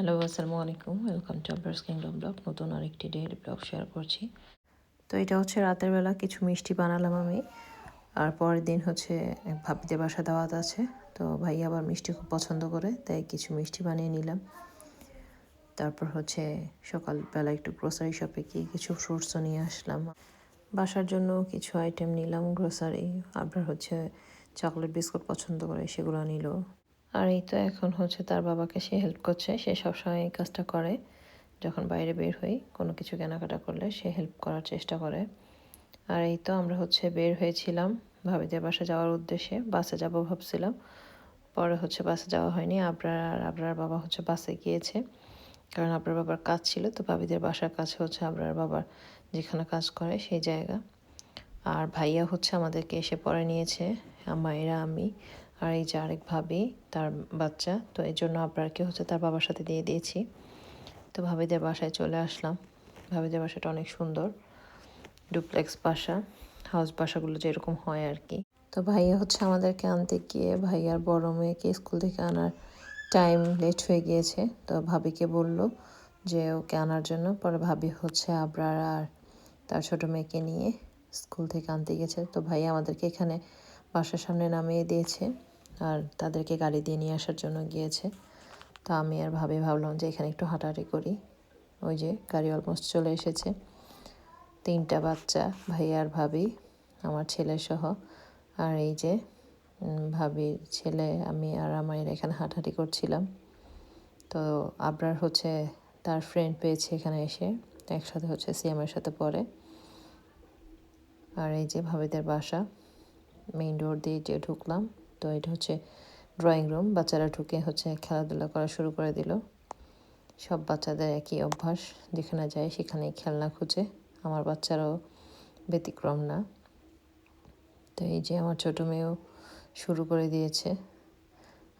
Hello আসসালামু আলাইকুম welcome to Abras kingdom blog নতুন আরেকটি ডেইলি ব্লগ শেয়ার করছি। তো এটা হচ্ছে রাতের বেলা কিছু মিষ্টি বানালাম আমি। আর পরের দিন হচ্ছে ভাবিদের বাসা দাওয়াত আছে। তো ভাই আবার মিষ্টি খুব পছন্দ করে, তাই কিছু মিষ্টি বানিয়ে নিলাম। তারপর হচ্ছে সকালবেলা একটু গ্রোসারি শপে গিয়ে কিছু ফ্রুটসও নিয়ে আসলাম। বাসার জন্য কিছু আইটেম নিলাম গ্রোসারি আবার হচ্ছে চকলেট বিস্কুট পছন্দ করে, সেগুলো নিল। আর এই তো এখন হচ্ছে তার বাবাকে সে হেল্প করছে। সে সবসময় এই কাজটা করে। যখন বাইরে বের হই, কোনো কিছু কেনাকাটা করলে সে হেল্প করার চেষ্টা করে। আর এই তো আমরা হচ্ছে বের হয়েছিলাম ভাবিদের বাসা যাওয়ার উদ্দেশ্যে। বাসে যাব ভাবছিলাম। পরে হচ্ছে বাসে যাওয়া হয়নি। আবরার আর আবরার বাবা হচ্ছে বাসে গিয়েছে। কারণ আপনার বাবার কাজ ছিল, তো ভাবিদের বাসার কাছে হচ্ছে আপনার বাবার যেখানে কাজ করে সেই জায়গা। আর ভাইয়া হচ্ছে আমাদেরকে এসে পরে নিয়েছে। মায়েরা আমি। আর এই যে আরেক ভাবি, তার বাচ্চা, তো এই জন্য আপনারকে হচ্ছে, তার বাবার সাথে দিয়ে দিয়েছি। তো ভাবিদের বাসায় চলে আসলাম। ভাবিদের বাসাটা অনেক সুন্দর, ডুপ্লেক্স বাসা, হাউস বাসাগুলো যেরকম হয় আর কি। তো ভাইয়া হচ্ছে আমাদেরকে আনতে গিয়ে, ভাইয়ার বড় মেয়েকে স্কুল থেকে আনার টাইম লেট হয়ে গিয়েছে। তো ভাবিকে বলল যে ওকে আনার জন্য, পরে ভাবি হচ্ছে আবরার আর তার ছোট মেয়েকে নিয়ে স্কুল থেকে আনতে গেছে তো ভাই আমাদেরকে এখানে বাসার সামনে নামিয়ে দিয়েছে। আর তাদেরকে গাড়ি দিয়ে নিয়ে আসার জন্য গিয়েছে। তো আমি আর ভাবি ভাবলাম যে এখানে একটু হাঁটাহাঁটি করি। ওই যে গাড়ি অলমোস্ট চলে এসেছে। তিনটা বাচ্চা, ভাই আর ভাবি, আমার ছেলে সহ। আর এই যে ভাবির ছেলে, আমি আর আমার এখানে হাঁটাহাঁটি করছিলাম। তো আবরার হচ্ছে তার ফ্রেন্ড পেয়েছে এখানে এসে, একসাথে হচ্ছে সিএমের সাথে পড়ে। আর এই যে ভাবিদের বাসা মেইন ডোর দিয়ে যে ঢুকলাম। তো এটা হচ্ছে ড্রয়িং রুম বাচ্চারা ঢুকে হচ্ছে খেলাধুলা করা শুরু করে দিল। সব বাচ্চাদের একই অভ্যাস, যেখানে যায় সেখানেই খেলনা খুঁজে। আমার বাচ্চারাও ব্যতিক্রম না। তো এই যে আমার ছোটো মেয়েও শুরু করে দিয়েছে।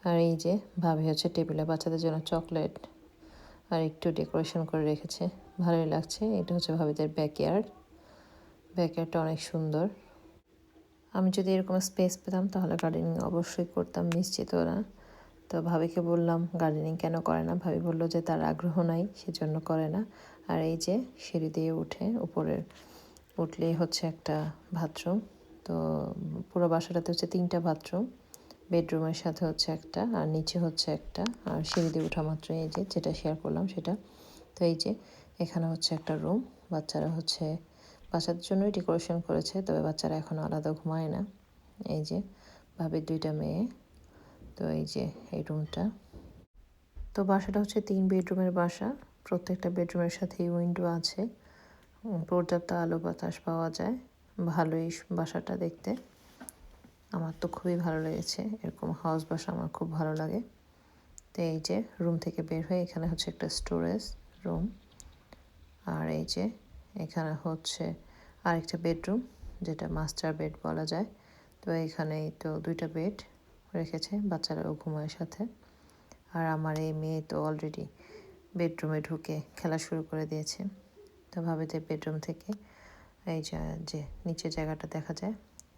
আর এই যে ভাবি হচ্ছে টেবিলে বাচ্চাদের জন্য চকলেট আর একটু ডেকোরেশন করে রেখেছে। ভালোই লাগছে। এটা হচ্ছে ভাবিদের ব্যাকয়ার্ড ব্যাকয়ার্ডটা অনেক সুন্দর। আমি যদি এরকম স্পেস পেতাম, তাহলে গার্ডেনিং অবশ্যই করতাম, নিশ্চিত না তো ভাবিকে বললাম গার্ডেনিং কেন করে না? ভাবি বলল যে, তার আগ্রহ নাই, সেজন্য করে না। আর এই যে সিঁড়ি দিয়ে উঠে উপরের উঠলেই হচ্ছে একটা বাথরুম তো পুরো বাসাটাতে হচ্ছে তিনটা বাথরুম বেডরুমের সাথে হচ্ছে একটা, আর নিচে হচ্ছে একটা। আর সিঁড়ি দিয়ে ওঠা মাত্র এই যে, যেটা শেয়ার করলাম সেটা। তো এই যে, এখানে হচ্ছে একটা রুম বাচ্চারা হচ্ছে বাচ্চাদের জন্যই ডেকোরেশন করেছে, তবে বাচ্চারা এখন আলাদা ঘুমায় না। এই যে, ভাবির দুইটা মেয়ে, তো এই যে, এই রুমটা তো বাসাটা হচ্ছে তিন বেডরুমের বাসা, প্রত্যেকটা বেডরুমের সাথে উইন্ডো আছে। পর্যাপ্ত আলো বাতাস পাওয়া যায়। ভালোই বাসাটা দেখতে। আমার তো খুবই ভালো লেগেছে। এরকম হাউস বাসা আমার খুব ভালো লাগে। তো এই যে রুম থেকে বের হয়ে এখানে হচ্ছে একটা স্টোরেজ রুম আর এই যে এখানে হচ্ছে আরেকটা বেডরুম, যেটা মাস্টার বেড বলা যায়। তো এখানেই তো দুইটা বেড রেখেছে বাচ্চারাও ঘুমায় সাথে। আর আমার এই মেয়ে তো অলরেডি বেডরুমে ঢুকে খেলা শুরু করে দিয়েছে। তো ভাবে যে বেডরুম থেকে এই যে নিচের জায়গাটা দেখা যায়,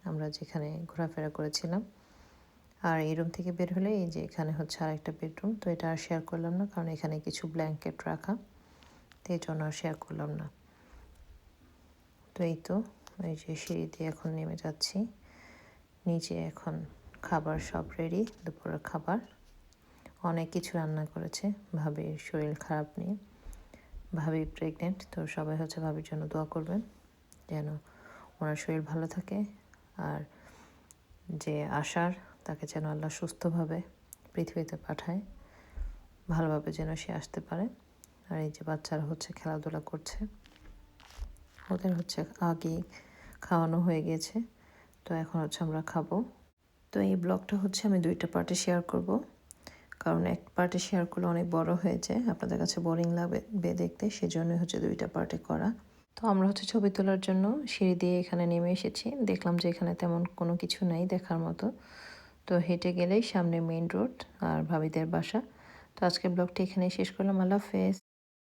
আমরা যেখানে ঘোরাফেরা করেছিলাম। আর এই রুম থেকে বের হলে এই যে এখানে হচ্ছে আরেকটা বেডরুম, তো এটা আর শেয়ার করলাম না, কারণ এখানে কিছু ব্ল্যাঙ্কেট রাখা। তো এই জন্য আর শেয়ার করলাম না। তো এই তো, এই যে সিঁড়ি দিয়ে এখন নেমে যাচ্ছি। নিচে এখন খাবার সব রেডি দুপুরের খাবার। অনেক কিছু রান্না করেছে ভাবির শরীর খারাপ নিয়ে। ভাবি প্রেগনেন্ট তো সবাই হচ্ছে ভাবির জন্য দোয়া করবেন যেন ওনার শরীর ভালো থাকে আর যে আসার তাকে যেন আল্লাহ সুস্থভাবে পৃথিবীতে পাঠায়, ভালোভাবে যেন সে আসতে পারে। আর এই যে বাচ্চারা হচ্ছে খেলাধুলা করছে। ওদের হচ্ছে আগে খাওয়ানো হয়ে গেছে। তো এখন হচ্ছে আমরা খাব। তো এই ব্লগটা হচ্ছে আমি দুইটা পার্টে শেয়ার করব। কারণ এক পার্টে শেয়ার করলে অনেক বড় হয়ে যায়, আপনাদের কাছে বোরিং লাগবে দেখতে, সেজন্যই হচ্ছে দুইটা পার্টে করা। তো আমরা হচ্ছে ছবি তোলার জন্য সিঁড়ি দিয়ে এখানে নেমে এসেছি। দেখলাম যে এখানে তেমন কোনো কিছু নাই দেখার মতো। তো হেঁটে গেলেই সামনে মেইন রোড আর ভাবিদের বাসা। তো আজকের ব্লগটি এখানেই শেষ করলাম। আল্লাহ হাফেজ।